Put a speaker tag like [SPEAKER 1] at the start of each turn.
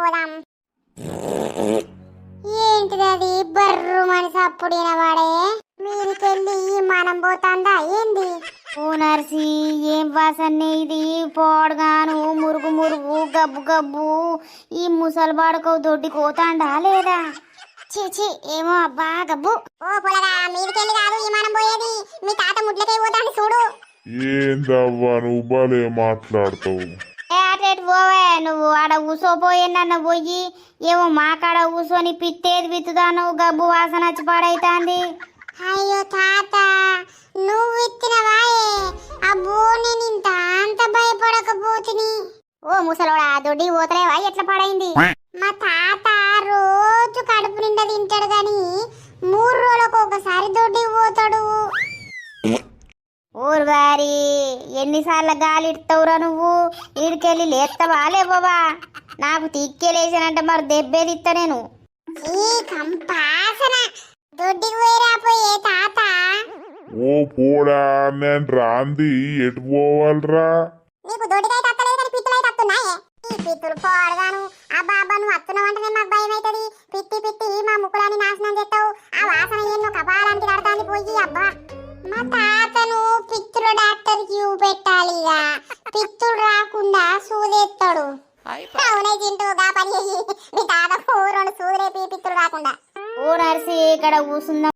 [SPEAKER 1] పోదాం. ఏంటిదది? అది బర్రు మనిషి అప్పుడు వినవాడే మీరికెళ్ళి మనం పోతాందా? ఏంది?
[SPEAKER 2] ఓ నర్సి ఏం వాసన్నే ఇది? పోడగాను మురుగు మురుగు గబ్బు గబ్బు. ఈ ముసలి బాడుకో దొడ్డి కోతాండా లేదా?
[SPEAKER 1] చీ ఏమో అబ్బా గబ్బు. ఓ పొలగా మీదికెళ్ళి కాదు ఈ మనం పోయేది. మీ తాత ముడ్లకై పోతాంది చూడు.
[SPEAKER 3] ఏందవ్వా నువ్వు భలే మాట్లాడతావు.
[SPEAKER 2] పోవే నువ్వు ఆడ ఊసోపోయినన్న పోయి ఏమో మా కాడ ఊసోని పిత్తేది విత్తుదాను గబ్బు వాసన వచ్చి పాడైతాంది.
[SPEAKER 1] అయ్యో తాత నువ్వు ఇచ్చినవాయే అబ్బో నేను ఇంత అంత భయపడకపోతిని.
[SPEAKER 2] ఓ ముసలోడా దొడ్డి పోతలేవా? ఎట్లా పాడైంది?
[SPEAKER 1] మా తాత రోజు కడుపు నిండా తింటాడు గాని మూడు రోజులకు ఒకసారి దొడ్డికి పోతాడు
[SPEAKER 2] ఊరు వారి ఎన్నిసార్లు గాలి ఇడతావురా నువ్వు? ఈడికెళ్ళి లేస్తావా? లేవవా? నాకు తిక్కేలేసానంటే మరి దెబ్బేది ఇస్తా నేను.
[SPEAKER 1] ఈ కంపాసన దొడ్డికి పోయిరా పోయే తాత?
[SPEAKER 3] ఓ పోడా నేను రాంది. ఎటు పోవాలరా?
[SPEAKER 1] నీకు దొడ్డికై తత్తలేదు కానీ పిత్తులై తత్తున్నాయే ఈ పిత్తులు పోడగాను ఆ బాబా నువ్వు వస్తున్నావు అంటే మాకు భయం అవుతుంది పిత్తి పిత్తి మా ముక్కులని నాశనం చేస్తావు. ఆ వాసన ఎన్నో కపాలానికి కడతాంది పోయి అబ్బా. మా పిత్తుల డాక్టర్కి పెట్టాలి ఇక. పిత్తులు రాకుండా సూదేస్తాడు అవునే చింటూ గా పని. మీ తాతకు రెండు సూదులేపి పిత్తులు రాకుండా.
[SPEAKER 2] ఓ నర్సి ఇక్కడ కూసుందాం